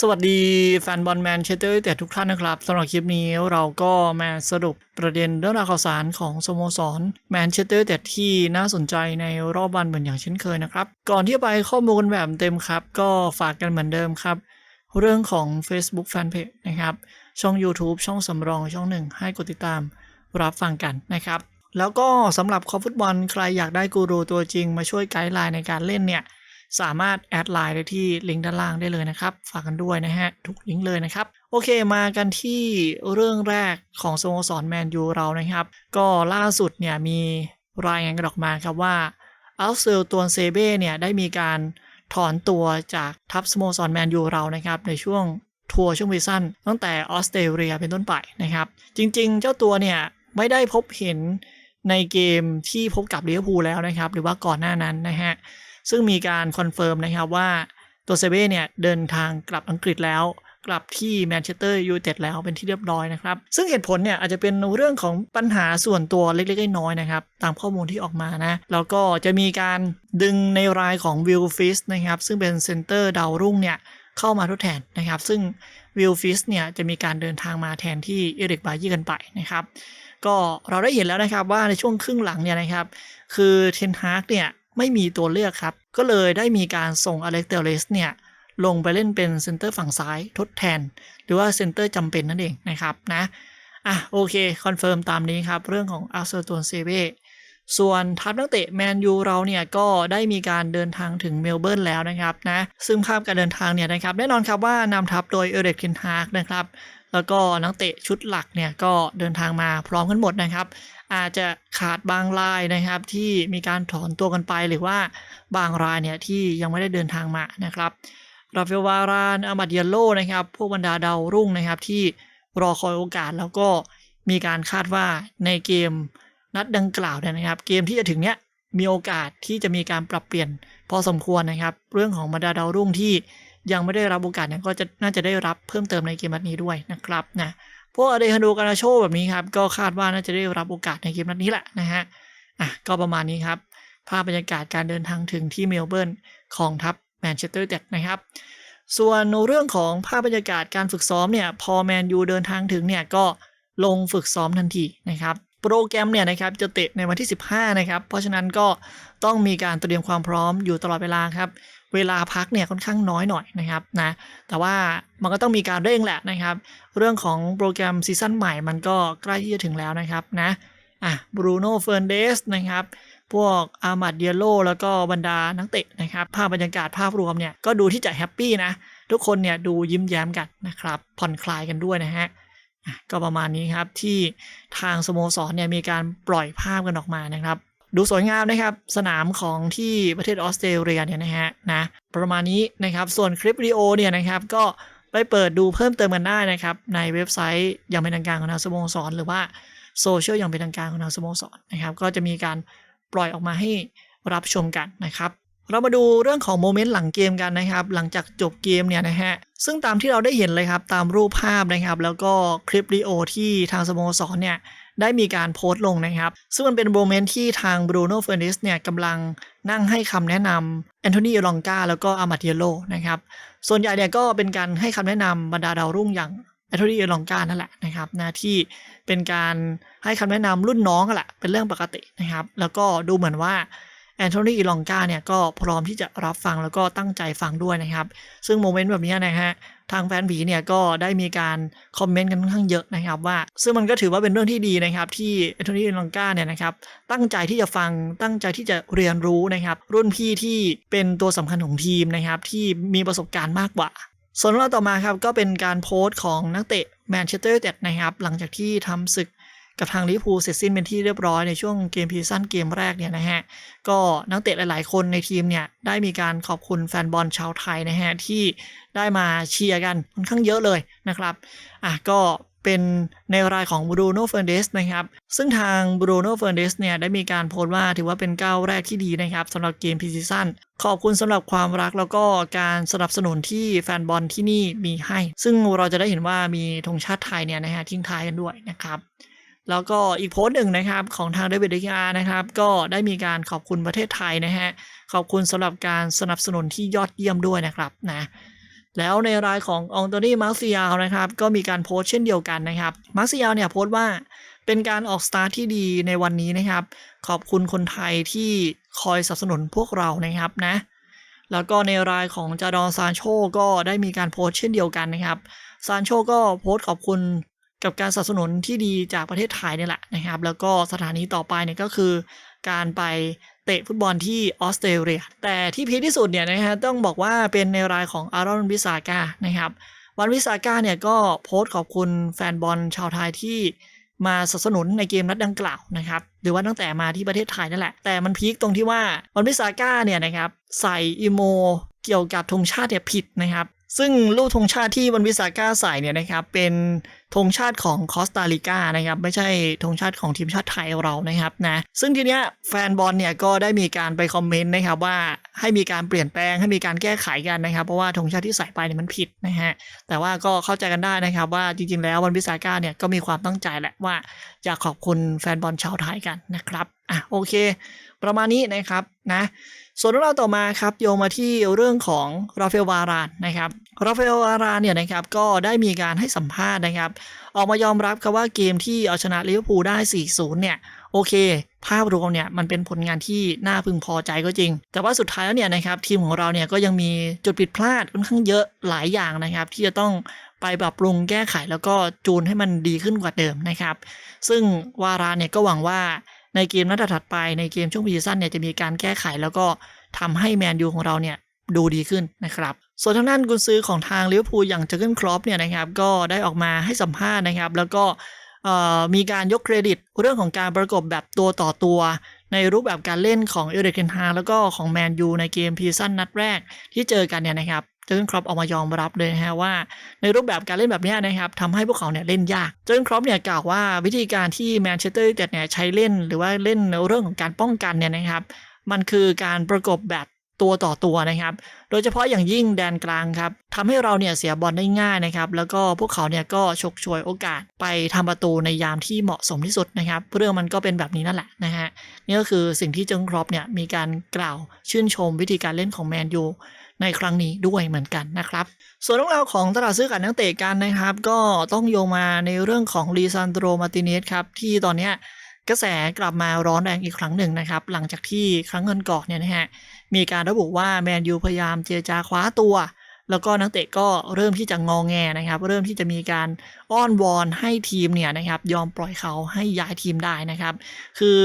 สวัสดีแฟนบอลแมนเชสเตอร์แต่ทุกท่านนะครับสำหรับคลิปนี้เราก็มาสรุปประเด็นเรื่องราวข่าวสารของสโมสรแมนเชสเตอร์แต่ที่น่าสนใจในรอบวันเหมือนอย่างเช่นเคยนะครับ ก่อนที่จะไปข้อมูลแบบเต็มครับ ก็ฝากกันเหมือนเดิมครับ เรื่องของ Facebook Fanpage นะครับ ช่อง YouTube ช่องสำรองช่องหนึ่งให้กดติดตามรับฟังกันนะครับ แล้วก็สำหรับคอฟุตบอลใครอยากได้กูรูตัวจริงมาช่วยไกด์ไลน์ในการเล่นเนี่ย สามารถแอดไลน์ได้ที่ลิงก์ด้านล่างได้เลยนะครับ ฝากกันด้วยนะฮะ ทุกลิงก์เลยนะครับ โอเคมากันที่เรื่องแรกของสโมสรแมนยูเรานะครับ ก็ล่าสุดเนี่ยมีรายงานกันออกมาครับว่าอัลเซลตัวเซเบ้เนี่ยได้มีการถอนตัวจากทัพสโมสรแมนยูเรานะครับ ในช่วงทัวร์ช่วงวีซันตั้งแต่ออสเตรเลียเป็นต้นไปนะครับ จริงๆ เจ้าตัวเนี่ยไม่ได้พบเห็นในเกมที่พบกับลิเวอร์พูลแล้วนะครับ หรือว่าก่อนหน้านั้นนะฮะ ซึ่งมีการคอนเฟิร์มนะครับว่าตัวเซเบ้เนี่ยเดินทางกลับอังกฤษแล้วกลับที่แมนเชสเตอร์ยูไนเต็ดแล้วเป็นที่เรียบร้อยนะครับ ซึ่งเหตุผลเนี่ยอาจจะเป็นเรื่องของปัญหาส่วนตัวเล็กๆน้อยๆนะครับ ตามข้อมูลที่ออกมานะ แล้วก็จะมีการดึงในรายของวิลฟิสนะครับ ซึ่งเป็นเซนเตอร์ดาวรุ่งเนี่ย เข้ามาทดแทนนะครับ ซึ่งวิลฟิสเนี่ย จะมีการเดินทางมาแทนที่เอริกบายี่กันไปนะครับ ก็เราได้เห็นแล้วนะครับว่าในช่วงครึ่งหลังเนี่ยนะครับคือเทนฮาร์กเนี่ย ไม่มีตัวเลือกครับ ก็เลยได้มีการส่งอเล็กเตเลสเนี่ยลงไปเล่นเป็นเซนเตอร์ฝั่งซ้ายทดแทน หรือว่าเซนเตอร์จำเป็นนั่นเองนะครับนะอะโอเค คอนเฟิร์มตามนี้ครับ เรื่องของอาร์เซอร์ตัวเซเบ้ส่วนทัพนักเตะแมนยูเราเนี่ยก็ได้มีการเดินทางถึงเมลเบิร์นแล้วนะครับนะซึ่งภาพการเดินทางเนี่ยนะครับแน่นอนครับว่านำทัพโดยเอเรกเทนฮากนะครับแล้วก็นักเตะชุดหลักเนี่ยก็เดินทางมาพร้อมกันหมดนะครับ อาจจะขาดบางรายนะครับ ที่มีการถอนตัวกันไปหรือว่าบางรายเนี่ยที่ยังไม่ได้เดินทางมานะครับราฟาเอลวารานอามาดิยโลนะครับพวกบรรดาดาวรุ่งนะครับที่รอคอยโอกาสแล้วก็มีการคาดว่าในเกมนัดดังกล่าวเนี่ยนะครับ เกมที่จะถึงเนี้ยมีโอกาสที่จะมีการปรับเปลี่ยนพอสมควรนะครับ เรื่องของบรรดาดาวรุ่งที่ยังไม่ได้รับโอกาสเนี่ยก็จะน่าจะได้รับเพิ่มเติมในเกมนัดนี้ด้วยนะครับนะ พวกอเดฮันโดกานาโชแบบนี้ครับ ก็คาดว่าน่าจะได้รับโอกาสในเกมนัดนี้แหละนะฮะอะก็ประมาณนี้ครับ ภาพบรรยากาศการเดินทางถึงที่เมลเบิร์นของทัพแมนเชสเตอร์เด็ดนะครับ ส่วนเรื่องของภาพบรรยากาศการฝึกซ้อมเนี่ย พอแมนยูเดินทางถึงเนี่ยก็ลงฝึกซ้อมทันทีนะครับ โปรแกรมเนี่ยนะครับจะเตะในวันที่ 15 นะครับ เพราะฉะนั้นก็ต้องมีการเตรียมความพร้อมอยู่ตลอดเวลาครับ เวลาพักเนี่ยค่อนข้างน้อยหน่อยนะครับนะ แต่ว่ามันก็ต้องมีการเร่งแหละนะครับ เรื่องของโปรแกรมซีซั่นใหม่มันก็ใกล้ที่จะถึงแล้วนะครับนะ อะบรูโน่เฟอร์นเดสนะครับ พวกอามาดเดียโลแล้วก็บรรดานักเตะนะครับ ภาพบรรยากาศภาพรวมเนี่ยก็ดูที่จะแฮปปี้นะ ทุกคนเนี่ยดูยิ้มแย้มกันนะครับ ผ่อนคลายกันด้วยนะฮะ ก็ประมาณนี้ครับที่ทางสโมสรเนี่ยมีการปล่อยภาพกันออกมานะครับ ดูสวยงามนะครับสนามของที่ประเทศออสเตรเลียเนี่ยนะฮะนะประมาณนี้นะครับส่วนคลิปวิดีโอเนี่ยนะครับก็ไปเปิดดูเพิ่มเติมกันได้นะครับ ในเว็บไซต์อย่างเป็นทางการของทางสโมสร หรือว่าโซเชียลอย่างเป็นทางการของทางสโมสรนะครับ ก็จะมีการปล่อยออกมาให้รับชมกันนะครับ เรามาดูเรื่องของโมเมนต์หลังเกมกันนะครับ หลังจากจบเกมเนี่ยนะฮะซึ่งตามที่เราได้เห็นเลยครับตามรูปภาพนะครับ แล้วก็คลิปวิดีโอที่ทางสโมสรเนี่ยได้มีการโพสต์ลงนะครับ ซึ่งมันเป็นโมเมนต์ที่ทางบรูโน่เฟอร์นิสเนี่ยกำลังนั่งให้คำแนะนำแอนโทนีลองกาแล้วก็อามาเทียโลนะครับ ส่วนใหญ่เนี่ยก็เป็นการให้คำแนะนำบรรดาดาวรุ่งอย่างแอนโทนีลองกานั่นแหละนะครับหน้าที่เป็นการให้คำแนะนำรุ่นน้องกันแหละเป็นเรื่องปกตินะครับ แล้วก็ดูเหมือนว่า อนโทนีอีลองกาเนี่ยก็พร้อมที่จะรับฟังแล้วก็ตั้งใจฟังด้วยนะครับ ซึ่งโมเมนต์แบบนี้นะฮะทางแฟนผีเนี่ยก็ได้มีการคอมเมนต์กันค่อนข้างเยอะนะครับว่า ซึ่งมันก็ถือว่าเป็นเรื่องที่ดีนะครับ ที่แอนโทนีลองกาเนี่ยนะครับตั้งใจที่จะฟังตั้งใจที่จะเรียนรู้นะครับ รุ่นพี่ที่เป็นตัวสำคัญของทีมนะครับ ที่มีประสบการณ์มากกว่า ส่วนเรื่องต่อมาครับก็เป็นการโพสต์ของนักเตะแมนเชสเตอร์ยูไนเต็ดนะครับหลังจากที่ทำศึก กับทางลิเวอร์พูลเสร็จสิ้นเป็นที่เรียบร้อยในช่วงเกมพีซันเกมแรกเนี่ยนะฮะ ก็นักเตะหลายๆ คนในทีมเนี่ยได้มีการขอบคุณแฟนบอลชาวไทยนะฮะ ที่ได้มาเชียร์กันค่อนข้างเยอะเลยนะครับอะก็เป็นในรายของบรูโน่เฟอร์เดสนะครับ ซึ่งทางบรูโน่เฟอร์เดสเนี่ยได้มีการโพสต์ว่าถือว่าเป็นก้าวแรกที่ดีนะครับสำหรับเกมพีซีซั่นขอบคุณสำหรับความรักแล้วก็การสนับสนุนที่แฟนบอลที่นี่มีให้ ซึ่งเราจะได้เห็นว่ามีธงชาติไทยเนี่ยนะฮะทิ้งท้ายกันด้วยนะครับ แล้วก็อีกโพสต์หนึ่งนะครับของทางเดวิดเดกอานะครับ ก็ได้มีการขอบคุณประเทศไทยนะฮะ ขอบคุณสำหรับการสนับสนุนที่ยอดเยี่ยมด้วยนะครับนะแล้วในรายขององโตนี่มาร์ซิยาลนะครับ ก็มีการโพสต์เช่นเดียวกันนะครับมาร์ซิยาลเนี่ยโพสต์ว่าเป็นการออกสตาร์ทที่ดีในวันนี้นะครับ ขอบคุณคนไทยที่คอยสนับสนุนพวกเรานะครับนะแล้วก็ในรายของจาดอนซานโชก็ได้มีการโพสต์เช่นเดียวกันนะครับซานโชก็โพสต์ขอบคุณ กับการสนับสนุนที่ดีจากประเทศไทยเนี่ยแหละนะครับ แล้วก็สถานีต่อไปเนี่ยก็คือ การไปเตะฟุตบอลที่ออสเตรเลีย แต่ที่พีคที่สุดเนี่ยนะฮะต้องบอกว่าเป็นในรายของอารอนวิสาก้านะครับ วันวิสาก้าเนี่ยก็โพสต์ขอบคุณแฟนบอลชาวไทยที่มาสนับสนุนในเกมนัดดังกล่าวนะครับ หรือว่าตั้งแต่มาที่ประเทศไทยนั่นแหละ แต่มันพีคตรงที่ว่าวันวิสาก้าเนี่ยนะครับใส่อีโมเกี่ยวกับธงชาติเนี่ยผิดนะครับ ซึ่งลูกธงชาติที่วันวิสาก้าใส่เนี่ยนะครับเป็นธงชาติของคอสตาริกานะครับไม่ใช่ธงชาติของทีมชาติไทยเรานะครับนะซึ่งทีเนี้ยแฟนบอลเนี่ยก็ได้มีการไปคอมเมนต์นะครับว่าให้มีการเปลี่ยนแปลงให้มีการแก้ไขกันนะครับ เพราะว่าธงชาติที่ใส่ไปเนี่ยมันผิดนะฮะแต่ว่าก็เข้าใจกันได้นะครับว่าจริงๆ แล้ววันวิสาก้าเนี่ยก็มีความตั้งใจแหละว่าอยากขอบคุณแฟนบอลชาวไทยกันนะครับ อะโอเค ประมาณนี้นะครับนะส่วนเรื่องราวต่อมาครับโยงมาที่เรื่องของราเอลวารานนะครับราเอลวารานเนี่ยนะครับก็ได้มีการให้สัมภาษณ์นะครับ ออกมายอมรับครับว่าเกมที่เอาชนะลิเวอร์พูลได้ 4-0 เนี่ยโอเค ภาพรวมเนี่ยมันเป็นผลงานที่น่าพึงพอใจก็จริง แต่ว่าสุดท้ายแล้วเนี่ยนะครับทีมของเราเนี่ยก็ยังมีจุดผิดพลาดค่อนข้างเยอะหลายอย่างนะครับ ที่จะต้องไปปรับปรุงแก้ไขแล้วก็จูนให้มันดีขึ้นกว่าเดิมนะครับ ซึ่งวารานเนี่ยก็หวังว่า ในเกมนัดถัดไปในเกมช่วงปีซั่นเนี่ยจะมีการแก้ไขแล้วก็ทำให้แมนยูของเราเนี่ยดูดีขึ้นนะครับ ส่วนทางด้านกุนซือของทางลิเวอร์พูลอย่างเจอร์เกนครอปเนี่ยนะครับก็ได้ออกมาให้สัมภาษณ์นะครับ แล้วก็มีการยกเครดิตเรื่องของการประกบแบบตัวต่อตัว ในรูปแบบการเล่นของเอเดรเกนฮาแล้วก็ของแมนยูในเกมพีซั่นนัดแรกที่เจอกันเนี่ยนะครับ จอร์เกนครอปออกมายอมรับเลยนะฮะว่า ในรูปแบบการเล่นแบบนี้นะครับทำให้พวกเขาเนี่ยเล่นยากเจอร์เกนครอปเนี่ยกล่าวว่าวิธีการที่แมนเชสเตอร์ยูไนเต็ดเนี่ยใช้เล่นหรือว่าเล่นในเรื่องของการป้องกันเนี่ยนะครับ มันคือการประกบแบบตัวต่อตัวนะครับ โดยเฉพาะอย่างยิ่งแดนกลางครับทำให้เราเนี่ยเสียบอลได้ง่ายนะครับ แล้วก็พวกเขาเนี่ยก็ฉกฉวยโอกาสไปทำประตูในยามที่เหมาะสมที่สุดนะครับ เรื่องมันก็เป็นแบบนี้นั่นแหละนะฮะนี่ก็คือสิ่งที่เจิงครอปเนี่ยมีการกล่าวชื่นชมวิธีการเล่นของแมนยู ในครั้งนี้ด้วยเหมือนกันนะครับ ส่วนเรื่องราวของตลาดซื้อขายนักเตะกันนะครับ ก็ต้องโยงมาในเรื่องของลีซานโดมาติเนสครับที่ตอนนี้กระแสกลับมาร้อนแรงอีกครั้งหนึ่งนะครับ หลังจากที่ครั้งเงินก่อนเนี่ยนะฮะมีการระบุว่าแมนยูพยายามเจรจาคว้าตัว แล้วก็นักเตะก็เริ่มที่จะงองแงนะครับ เริ่มที่จะมีการอ้อนวอนให้ทีมเนี่ยนะครับ ยอมปล่อยเขาให้ย้ายทีมได้นะครับ คือ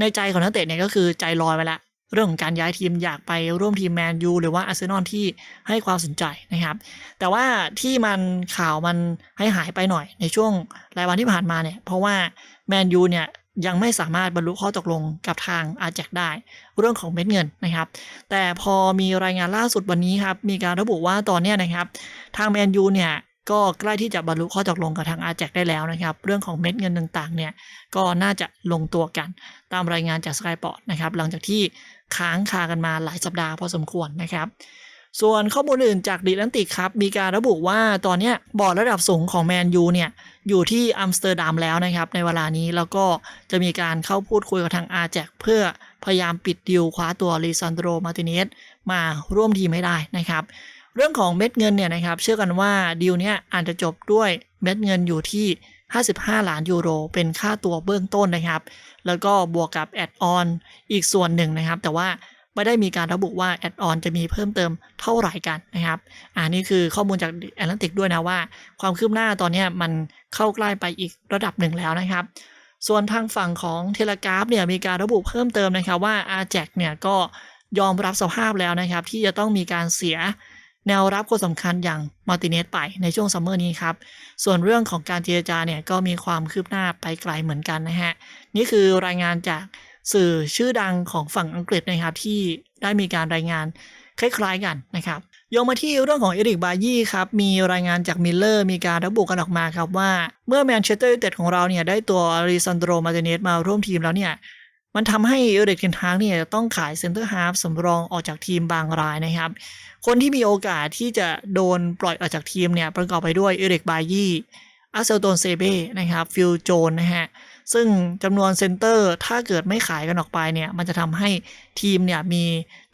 ในใจของนักเตะเนี่ยก็คือใจลอยไปและ เรื่องของการย้ายทีมอยากไปร่วมทีมแมนยูหรือว่าอาร์เซนอลที่ให้ความสนใจนะครับ แต่ว่าที่มันข่าวมันให้หายไปหน่อยในช่วงรายวันที่ผ่านมาเนี่ย เพราะว่าแมนยูเนี่ยยังไม่สามารถบรรลุข้อตกลงกับทางอาแจกได้ เรื่องของเม็ดเงินนะครับ แต่พอมีรายงานล่าสุดวันนี้ครับ มีการระบุว่าตอนนี้นะครับ ทางแมนยูเนี่ย ก็ใกล้ที่จะบรรลุข้อตกลงกับทางอาแจกได้แล้วนะครับ เรื่องของเม็ดเงินต่างๆเนี่ยก็น่าจะลงตัวกันตามรายงานจากสกายปอร์ตนะครับหลังจากที่ค้างคากันมาหลายสัปดาห์พอสมควรนะครับ ส่วนข้อมูลอื่นจากดีแลนติกครับ มีการระบุว่าตอนนี้บอร์ดระดับสูงของแมนยูเนี่ยอยู่ที่อัมสเตอร์ดัมแล้วนะครับ ในเวลานี้แล้วก็จะมีการเข้าพูดคุยกับทางอาแจกเพื่อพยายามปิดดิวคว้าตัวลีซานโดรมาติเนสมาร่วมทีมให้ได้นะครับ เรื่องของเม็ดเงินเนี่ยนะครับเชื่อกันว่าดีลเนี้ยอาจจะจบด้วยเม็ดเงินอยู่ที่ 55 ล้านยูโร เป็นค่าตัวเบื้องต้นนะครับ แล้วก็บวกกับแอดออนอีกส่วนหนึ่งนะครับ แต่ว่าไม่ได้มีการระบุว่าแอดออนจะมีเพิ่มเติมเท่าไหร่กันนะครับอ่านี่คือข้อมูลจากแอตแลนติกด้วยนะว่า ความคืบหน้าตอนนี้มันเข้าใกล้ไปอีกระดับหนึ่งแล้วนะครับ ส่วนทางฝั่งของเทเลกราฟเนี่ยมีการระบุเพิ่มเติมนะครับว่าอาแจกเนี่ยก็ยอมรับสภาพแล้วนะครับ ที่จะต้องมีการเสีย แนวรับคนสำคัญอย่างมาร์ติเนสไปในช่วงซัมเมอร์นี้ครับ ส่วนเรื่องของการเจรจาเนี่ยก็มีความคืบหน้าไปไกลเหมือนกันนะฮะ นี่คือรายงานจากสื่อชื่อดังของฝั่งอังกฤษนะครับที่ได้มีการรายงานคล้ายๆกันนะครับโยงมาที่เรื่องของเอริกบายี่ครับ มีรายงานจากมิลเลอร์มีการระบุกันออกมาครับว่า เมื่อแมนเชสเตอร์ยูไนเต็ดของเราเนี่ยได้ตัวอาริซันโดรมาร์ติเนสมาร่วมทีมแล้วเนี่ย มันทำให้เอริกเทนฮากเนี่ยต้องขายเซนเตอร์ฮาฟสำรองออกจากทีมบางรายนะครับ คนที่มีโอกาสที่จะโดนปล่อยออกจากทีมเนี่ยประกอบไปด้วยเอริกบายี่อาเซลโตนเซเบ้นะครับฟิลโจนนะฮะซึ่งจำนวนเซนเตอร์ถ้าเกิดไม่ขายกันออกไปเนี่ยมันจะทำให้ทีมเนี่ยมี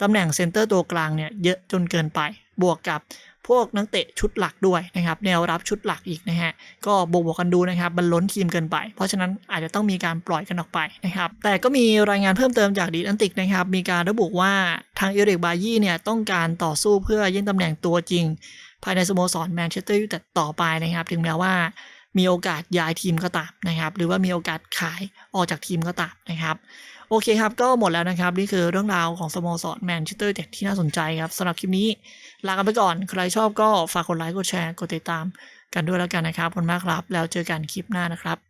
ตำแหน่งเซนเตอร์ตัวกลางเนี่ยเยอะจนเกินไป บวกกับ พวกนักเตะชุดหลักด้วยนะครับแนวรับชุดหลักอีกนะฮะก็บวกกันดูนะครับมันล้นทีมเกินไป เพราะฉะนั้นอาจจะต้องมีการปล่อยกันออกไปนะครับแต่ก็มีรายงานเพิ่มเติมจากดีแอนติกนะครับมีการระบุว่าทางเอริกบายี่เนี่ยต้องการต่อสู้เพื่อยื่นตำแหน่งตัวจริง ภายในสโมสรแมนเชสเตอร์ยูไนเต็ดต่อไปนะครับถึงแม้ว่า มีโอกาสย้ายทีมก็ตามนะครับ หรือว่ามีโอกาสขายออกจากทีมก็ตามนะครับ โอเคครับ ก็หมดแล้วนะครับ นี่คือเรื่องราวของสโมสรแมนเชสเตอร์เต็ดที่น่าสนใจครับสำหรับคลิปนี้ ลากันไปก่อน ใครชอบก็ฝากกดไลค์กดแชร์กดติดตามกันด้วยแล้วกันนะครับขอบคุณมากครับ แล้วเจอกันคลิปหน้านะครับ